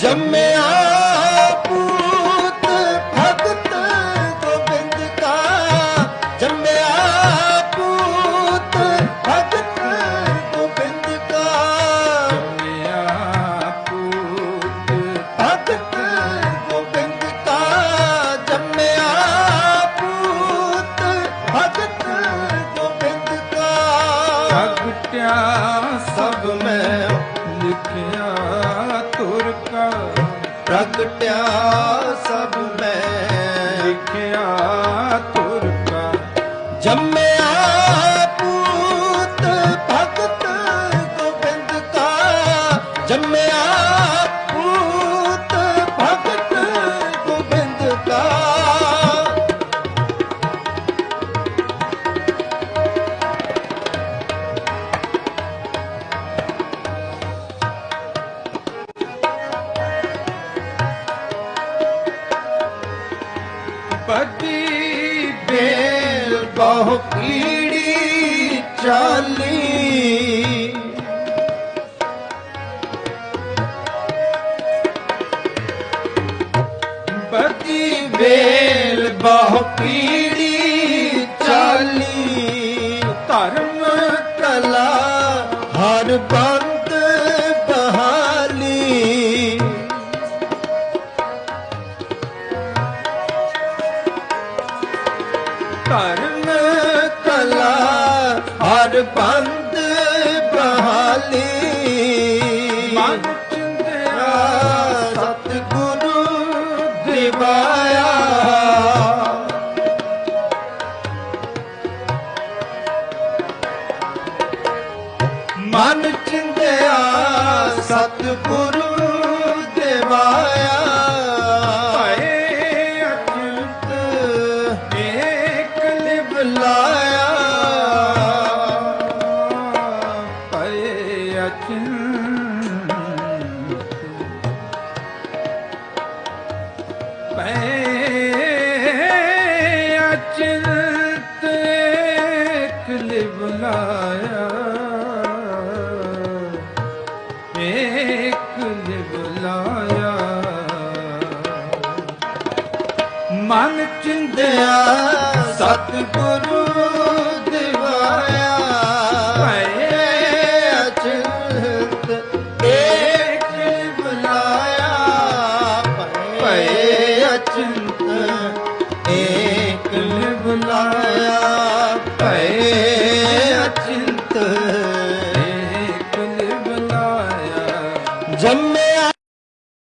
ਜੰਮਿਆ ਪੂਤ ਭਗਤ ਗੋਬਿੰਦ ਜੰਮਿਆ ਪੂਤ ਭਗਤ ਗੋਬਿੰਦ ਕਾ। ਭਗਤ ਗੋਬਿੰਦ ਜੰਮਿਆ ਪੂਤ ਭਗਤ ਗੋਬਿੰਦ ਸਭ ਮੈਂ ਲਿਖਿਆ। ਪ੍ਰਗਟਿਆ ਸਭ ਮੈਂ ਲਿਖਿਆ ਪਤੀ ਬੇਲ ਬਹੁ ਕੀੜੀ ਚਾਲੀ। ਪਤੀ ਵੇਲ ਬਹੁ ਕੀੜੀ ਚਾਲੀ। ਧਰਮ ਕਲਾ ਹਰ ਬੰਦ ਧਰਮ ਕਲਾ ਹਰ ਪੰਥ ਬਹਾਲੀ। ਮਨ ਚਿੰਦਿਆ ਸਤਿਗੁਰੂ ਦਿਵਾਇਆ। ਮਨ ਚਿੰਤਿਆ ਸਤਿਗੁਰੂ ਭਏ ਅਚਿੰਤ ਕਲਿ ਬੁਲਾਇਆ ਏਕ ਲਿ ਬੁਲਾਇਆ ਮਨ ਚਿੰਦਿਆ ਸਤਿਗੁਰ